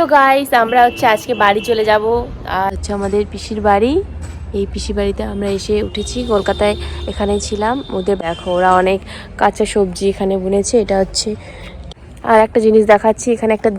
তো গাইস আমরা হচ্ছে আজকে বাড়ি চলে যাব। আর হচ্ছে আমাদের পিসির বাড়ি। এই পিসি বাড়িতে আমরা এসে উঠেছি। কলকাতায় এখানেই ছিলাম। ওদের দেখো, ওরা অনেক কাঁচা সবজি এখানে বুনেছে। এটা হচ্ছে আর একটা জিনিস দেখাচ্ছি। এখানে একটা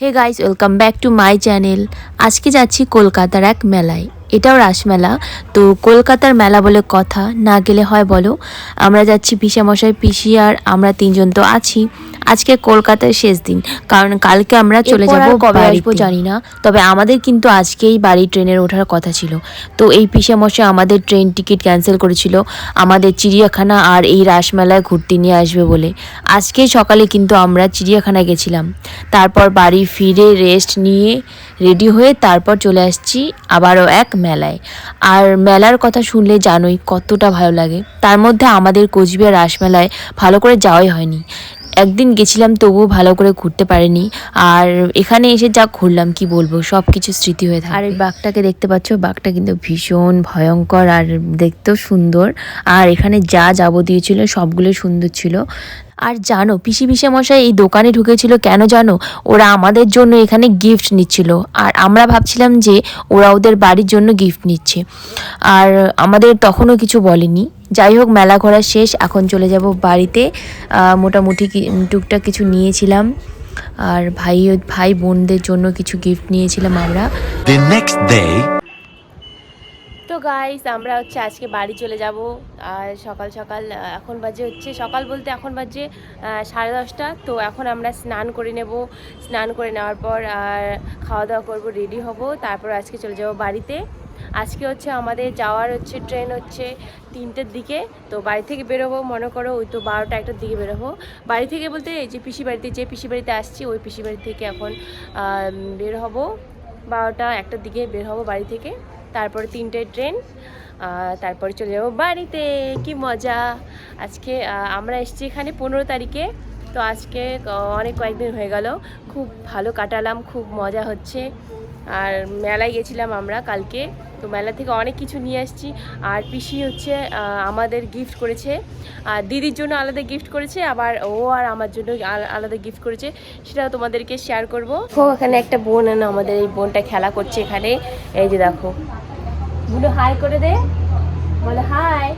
hey guys welcome back to my channel আজকে যাচ্ছি কলকাতার এক মেলায়। এটাও রাসমেলা। তো কলকাতার মেলা বলে কথা, না গেলে হয় বলো। আমরা যাচ্ছি পিসামশাই, পিসি আর আমরা তিনজন তো আছি। আজকে কলকাতার শেষ দিন। কারণ কালকে আমরা চলে যাব কবে আসব জানি না তবে আমাদের কিন্তু আজকেই বাড়ি ট্রেনের ওঠার কথা ছিল। তো এই পিসামশাই আমাদের ট্রেন টিকিট ক্যান্সেল করেছিল। আমাদের চিড়িয়াখানা আর এই রাসমেলায় ঘুরতে নিয়ে আসবে বলে। আজকে সকালে কিন্তু আমরা চিড়িয়াখানা গেছিলাম। তারপর বাড়ি ফিরে রেস্ট নিয়ে রেডি হয়ে তারপর চলে আসছি আবারও এক মেলায়। আর মেলার কথা শুনলে জানোই কতটা ভালো লাগে। তার মধ্যে আমাদের কোচবিহার রাসমেলায় ভালো করে যাওয়াই হয়নি। একদিন গেছিলাম তবুও ভালো করে ঘুরতে পারিনি। আর এখানে এসে যা ঘুরলাম কি বলব সব কিছু স্মৃতি হয়ে থাকে আর এই বাঘটাকে দেখতে পাচ্ছ বাঘটা কিন্তু ভীষণ ভয়ঙ্কর আর দেখতেও সুন্দর। আর এখানে যা যাবতীয় ছিল সবগুলো সুন্দর ছিল। আর জানো পিসি পিসে মশাই এই দোকানে ঢুকেছিল কেন জানো? ওরা আমাদের জন্য এখানে গিফট নিচ্ছিল। আর আমরা ভাবছিলাম যে ওরা ওদের বাড়ির জন্য গিফট নিচ্ছে। আর আমাদের তখনও কিছু বলেনি। যাই হোক মেলা ঘোরা শেষ। এখন চলে যাব বাড়িতে। মোটামুটি টুকটাক কিছু নিয়েছিলাম। আর ভাই ভাই বোনদের জন্য কিছু গিফট নিয়েছিলাম আমরা। তো গাইস আমরা হচ্ছে আজকে বাড়ি চলে যাব। আর সকাল সকাল এখন বাজে হচ্ছে সকাল বলতে এখন বাজে সাড়ে দশটা। তো এখন আমরা স্নান করে নেব। স্নান করে নেওয়ার পর আর খাওয়া দাওয়া করব রেডি হব। তারপর আজকে চলে যাব বাড়িতে। আজকে হচ্ছে আমাদের যাওয়ার হচ্ছে ট্রেন হচ্ছে তিনটের দিকে। তো বাড়ি থেকে বেরোবো, মনে করো ওই তো বারোটা একটার দিকে বেরোবো। বাড়ি থেকে বলতে এই যে পিসি বাড়িতে, যে পিসি বাড়িতে আসছি, ওই পিসি বাড়ি থেকে এখন বের হব। বারোটা একটার দিকে বের হব বাড়ি থেকে। তারপরে তিনটে ট্রেন তারপরে চলে যাব বাড়িতে। কি মজা! আজকে আমরা এসেছি এখানে পনেরো তারিখে। তো আজকে অনেক কয়েকদিন হয়ে গেল। খুব ভালো কাটালাম, খুব মজা হচ্ছে। আর মেলায় গেছিলাম আমরা কালকে। তো মেলা থেকে অনেক কিছু নিয়ে আসছি। আর পিসি হচ্ছে আমাদের গিফট করেছে। আর দিদির জন্য আলাদা গিফট করেছে, আবার ও আর আমার জন্য আলাদা গিফট করেছে। সেটা তোমাদেরকে শেয়ার করব। ও এখানে একটা বোন এনে আমাদের এই বোনটা খেলা করছে এখানে। এই যে দেখো। বলে হাই করে দে। বলে হাই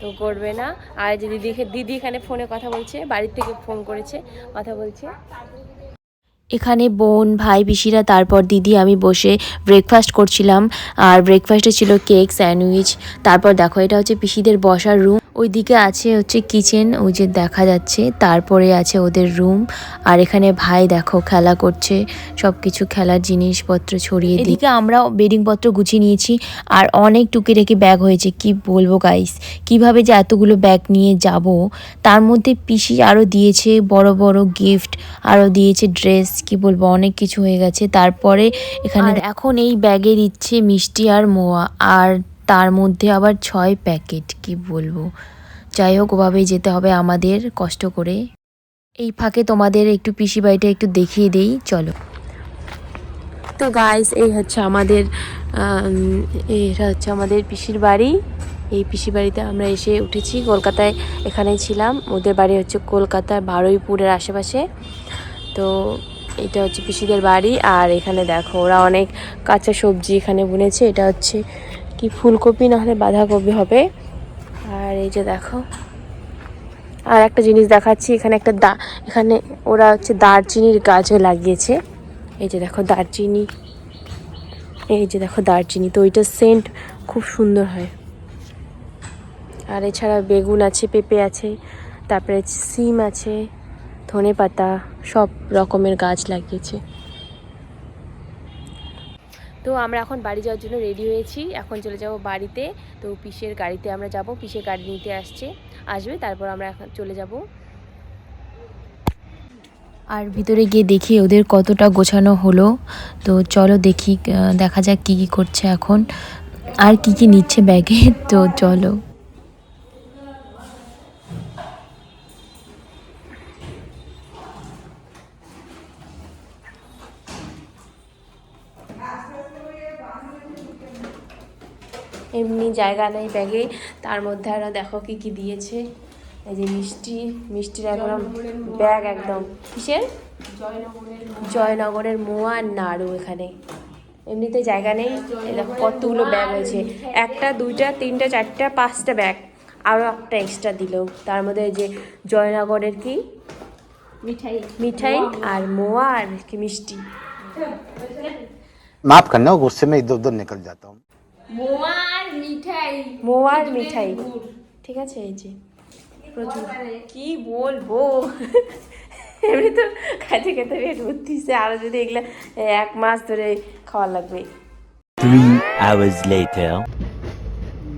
তো করবে না। আর যে দিদি দিদি এখানে ফোনে কথা বলছে, বাড়ির থেকে ফোন করেছে, কথা বলছে। এখানে বোন, ভাই, পিসিরা, তারপর দিদি, আমি বসে ব্রেকফাস্ট করছিলাম। আর ব্রেকফাস্টে ছিল কেক স্যান্ডউইচ তারপর দেখো, এটা হচ্ছে পিসিদের বসার রুম ওইদিকে আছে হচ্ছে কিচেন ওই যে দেখা যাচ্ছে। তারপরে আছে ওদের রুম আর এখানে ভাই দেখো খেলা করছে সব কিছু খেলার জিনিসপত্র ছড়িয়ে এদিকে আমরা বেডিংপত্র গুছিয়ে নিয়েছি। আর অনেক টুকি রেখে ব্যাগ হয়েছে কি বলব গাইস কীভাবে যে এতগুলো ব্যাগ নিয়ে যাব? তার মধ্যে পিসি আরও দিয়েছে বড় বড় গিফট আরও দিয়েছে ড্রেস কি বলব অনেক কিছু হয়ে গেছে। তারপরে এখানে এখন এই ব্যাগে দিচ্ছে মিষ্টি আর মোয়া। আর তার মধ্যে আবার ছয় প্যাকেট কি বলব? যাই হোক ওভাবেই যেতে হবে আমাদের কষ্ট করে। এই ফাঁকে তোমাদের একটু পিসি বাড়িটা একটু দেখিয়ে দেই চলো। তো গাইস এই হচ্ছে আমাদের আম, এটা হচ্ছে আমাদের পিসির বাড়ি। এই পিসি বাড়িতে আমরা এসে উঠেছি কলকাতায় এখানেই ছিলাম। ওদের বাড়ি হচ্ছে কলকাতার বারুইপুরের আশেপাশে। তো এটা হচ্ছে পিসিদের বাড়ি আর এখানে দেখো ওরা অনেক কাঁচা সবজি এখানে বুনেছে। এটা হচ্ছে কি ফুলকপি, না হলে বাঁধাকপি হবে। আর এই যে দেখো, আর একটা জিনিস দেখাচ্ছি, এখানে একটা দা, এখানে ওরা হচ্ছে দারচিনির গাছও লাগিয়েছে। এই যে দেখো দারচিনি, এই যে দেখো দারচিনি, তো ওইটার সেন্ট খুব সুন্দর হয়। আর এছাড়া বেগুন আছে, পেঁপে আছে, তারপরে সিম আছে ধনে পাতা সব রকমের গাছ লাগিয়েছে। তো আমরা এখন বাড়ি যাওয়ার জন্য রেডি হয়েছি। এখন চলে যাব বাড়িতে। তো পিসের গাড়িতে আমরা যাব। পিসের গাড়ি নিতে আসছে। আসবে, তারপর আমরা এখন চলে যাব। আর ভিতরে গিয়ে দেখি ওদের কতটা গোছানো হলো। তো চলো দেখি দেখা যাক কী কী করছে এখন। আর কি কি নিচ্ছে ব্যাগে। তো চলো। এমনি জায়গা নেই ব্যাগে তার মধ্যে আরও দেখো কি কি দিয়েছে এই যে মিষ্টি মিষ্টির একদম ব্যাগ একদম কিসের জয়নগরের মোয়া আর নাড়ু এখানে এমনিতে জায়গা নেই এই দেখো কতগুলো ব্যাগ হয়েছে একটা দুইটা তিনটা চারটা পাঁচটা ব্যাগ আরও একটা এক্সট্রা দিল তার মধ্যে এই যে জয়নগরের কি মিঠাই মিঠাই আর মোয়া আর কি মিষ্টি माफ करना गुस्से में इधर उधर निकल जाता हूँ মোয়ার মিঠাই মোয়া আর মিঠাই। ঠিক আছে এই যে প্রচুর। কি বলব? এমনি তো খাইতে খেতে পেট আরও যদি এগুলো এক মাস ধরে খাওয়া লাগবে। Three hours later.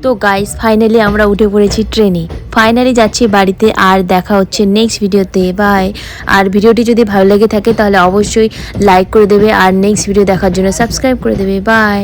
তো গাইস ফাইনালি আমরা উঠে পড়েছি ট্রেনে। ফাইনালি যাচ্ছি বাড়িতে আর দেখা হচ্ছে নেক্সট ভিডিওতে বাই আর ভিডিওটি যদি ভালো লেগে থাকে তাহলে অবশ্যই লাইক করে দেবে আর নেক্সট ভিডিও দেখার জন্য সাবস্ক্রাইব করে দেবে। বাই